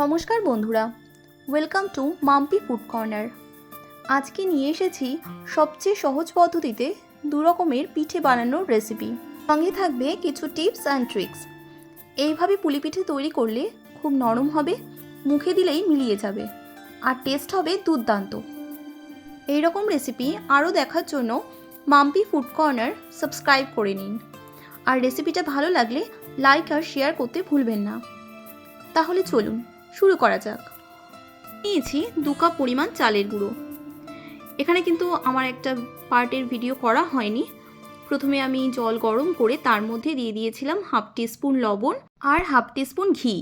নমস্কার বন্ধুরা। Welcome to Mampi food corner আজকে নিয়ে এসেছি সবচেয়ে সহজ পদ্ধতিতে দু রকমের পিঠে বানানোর রেসিপি সঙ্গে থাকবে কিছু টিপস অ্যান্ড ট্রিক্স এইভাবে পুলি পিঠে তৈরি করলে খুব নরম হবে, মুখে দিলেই মিলিয়ে যাবে। আর টেস্ট হবে দুর্দান্ত। এই রকম রেসিপি আরও দেখার জন্য মাম্পি ফুড কর্নার সাবস্ক্রাইব করে নিন। আর রেসিপিটা ভালো লাগলে লাইক আর শেয়ার করতে ভুলবেন না। তাহলে চলুন। শুরু করা যাক। নিয়েছি দু কাপ পরিমাণ চালের গুঁড়ো। এখানে কিন্তু আমার একটা পার্টের ভিডিও করা হয়নি। প্রথমে আমি জল গরম করে তার মধ্যে দিয়ে দিয়েছিলাম হাফ টিস্পুন লবণ আর হাফ টিস্পুন ঘি।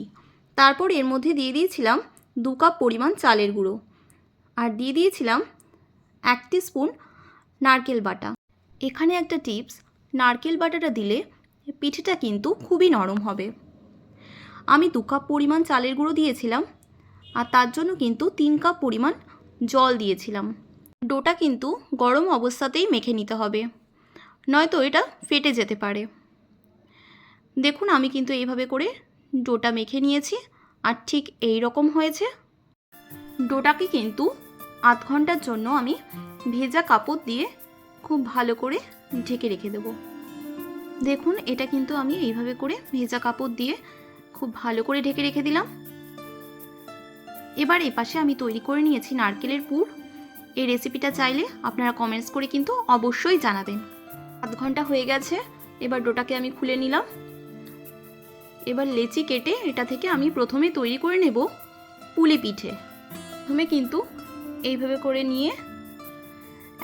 তারপর এর মধ্যে দিয়ে দিয়েছিলাম দু কাপ পরিমাণ চালের গুঁড়ো। আর দিয়ে দিয়েছিলাম এক স্পুন নারকেল বাটা। এখানে একটা টিপস, নারকেল বাটাটা দিলে পিঠেটা কিন্তু খুবই নরম হবে। আমি দু কাপ পরিমাণ চালের গুঁড়ো দিয়েছিলাম আর তার জন্য কিন্তু তিন কাপ পরিমাণ জল দিয়েছিলাম। ডোটা কিন্তু গরম অবস্থাতেই মেখে নিতে হবে, নয়তো এটা ফেটে যেতে পারে। দেখুন আমি কিন্তু এইভাবে করে ডোটা মেখে নিয়েছি আর ঠিক এই রকম হয়েছে। ডোটাকে কিন্তু আধ ঘণ্টার জন্য আমি ভেজা কাপড় দিয়ে খুব ভালো করে ঢেকে রেখে দেব। দেখুন এটা কিন্তু আমি এইভাবে করে ভেজা কাপড় দিয়ে খুব ভালো করে ঢেকে রেখে দিলাম। এবার এ পাশে আমি তৈরি করে নিয়েছি নারকেলের পুর। এই রেসিপিটা চাইলে আপনারা কমেন্টস করে কিন্তু অবশ্যই জানাবেন। আধ ঘণ্টা হয়ে গেছে, এবার ডোটাকে আমি খুলে নিলাম। এবার লেচি কেটে এটা থেকে আমি প্রথমে তৈরি করে নেব পুলি পিঠে। প্রথমে কিন্তু এইভাবে করে নিয়ে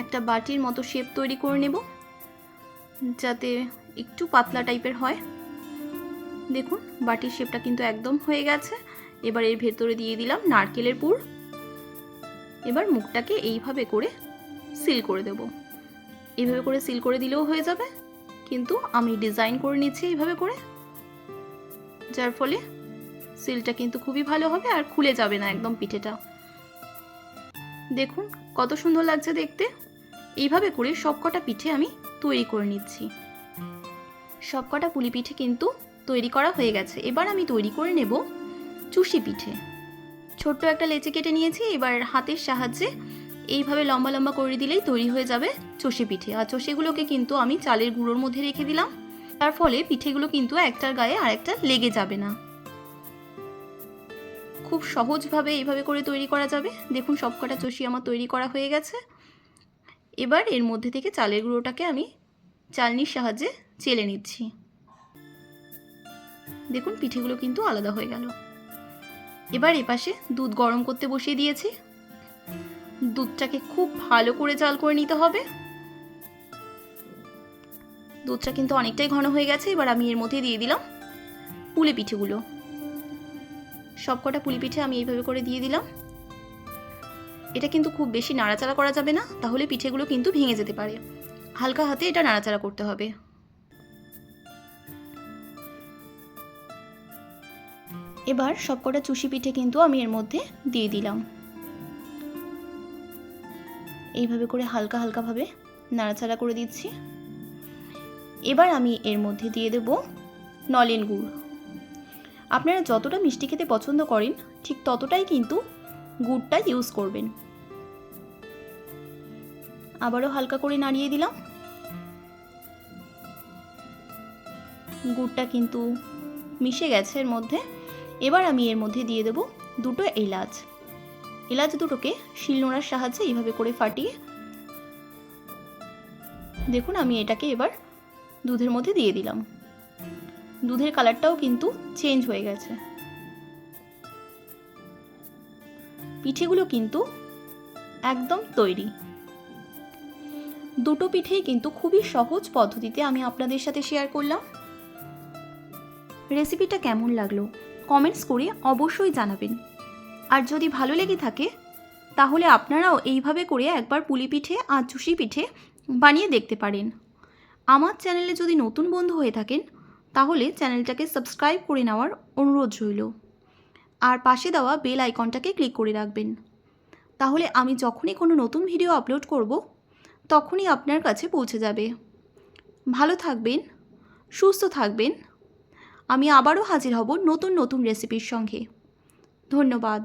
একটা বাটির মতো শেপ তৈরি করে নেব, যাতে একটু পাতলা টাইপের হয়। দেখুন, বাটির শেপটা কিন্তু একদম হয়ে গেছে। এবার এর ভেতরে দিয়ে দিলাম নারকেলের পুর। এবার মুখটাকে এইভাবে করে সিল করে দেব। এইভাবে করে সিল করে দিলেও হয়ে যাবে, কিন্তু আমি ডিজাইন করে নিচ্ছি এইভাবে করে। যার ফলে সিলটা কিন্তু খুবই ভালো হবে আর খুলে যাবে না একদম পিঠেটা। দেখুন, কত সুন্দর লাগছে দেখতে। এইভাবে করে সবকটা পিঠে আমি তৈরি করে নিচ্ছি। সবকটা পুলি পিঠে কিন্তু তৈরি করা হয়ে গেছে। এবার আমি তৈরি করে নেব চুষি পিঠে। ছোট্ট একটা লেচি কেটে নিয়েছি, এবার হাতের সাহায্যে এইভাবে লম্বা লম্বা করে দিলেই তৈরি হয়ে যাবে চষি পিঠে। আর চষিগুলোকে কিন্তু আমি চালের গুঁড়োর মধ্যে রেখে দিলাম। তার ফলে পিঠেগুলো কিন্তু একটার গায়ে আরেকটা লেগে যাবে না। খুব সহজভাবে এইভাবে করে তৈরি করা যাবে। দেখুন সবকটা চষি আমার তৈরি করা হয়ে গেছে। এবার এর মধ্যে থেকে চালের গুঁড়োটাকে আমি চালনির সাহায্যে চেলে নিচ্ছি। দেখুন, পিঠেগুলো কিন্তু আলাদা হয়ে গেল। এবার এপাশে দুধ গরম করতে বসিয়ে দিয়েছি। দুধটাকে খুব ভালো করে জাল করে নিতে হবে। দুধটা কিন্তু অনেকটাই ঘন হয়ে গেছে, এবার আমি এর মধ্যে দিয়ে দিলাম পুলি পিঠেগুলো। সবকটা পুলি পিঠে আমি এইভাবে করে দিয়ে দিলাম। এটা কিন্তু খুব বেশি নাড়াচাড়া করা যাবে না, তাহলে পিঠেগুলো কিন্তু ভেঙে যেতে পারে। হালকা হাতে এটা নাড়াচাড়া করতে হবে। এবার সবকটা চুষি পিঠে কিন্তু আমি এর মধ্যে দিয়ে দিলাম। এইভাবে করে হালকা হালকাভাবে নাড়াচাড়া করে দিচ্ছি। এবার আমি এর মধ্যে দিয়ে দেব নলেন গুড়। আপনারা যতটা মিষ্টি খেতে পছন্দ করেন, ঠিক ততটাই কিন্তু গুড়টা ইউজ করবেন। আবারও হালকা করে নাড়িয়ে দিলাম। গুড়টা কিন্তু মিশে গেছে এর মধ্যে। এবার আমি এর মধ্যে দিয়ে দেব দুটো এলাচ। এলাচ দুটোকে শিলনোড়ার সাহায্যে এইভাবে করে ফাটিয়ে দেখুন আমি এটাকে এবার দুধের মধ্যে দিয়ে দিলাম। দুধের কালারটাও কিন্তু চেঞ্জ হয়ে গেছে। পিঠেগুলো কিন্তু একদম তৈরি। দুটো পিঠেই কিন্তু খুবই সহজ পদ্ধতিতে আমি আপনাদের সাথে শেয়ার করলাম। রেসিপিটা কেমন লাগল কমেন্টস করে অবশ্যই জানাবেন। আর যদি ভালো লেগে থাকে, তাহলে আপনারাও এইভাবে করে একবার পুলি পিঠে আর চুষি পিঠে বানিয়ে দেখতে পারেন। আমার চ্যানেলে যদি নতুন বন্ধু হয়ে থাকেন, তাহলে চ্যানেলটাকে সাবস্ক্রাইব করে নেওয়ার অনুরোধ রইল। আর পাশে দেওয়া বেল আইকনটাকে ক্লিক করে রাখবেন। তাহলে আমি যখনই কোনো নতুন ভিডিও আপলোড করব, তখনই আপনার কাছে পৌঁছে যাবে। ভালো থাকবেন, সুস্থ থাকবেন আমি আবারও হাজির হব নতুন নতুন রেসিপির সঙ্গে। ধন্যবাদ।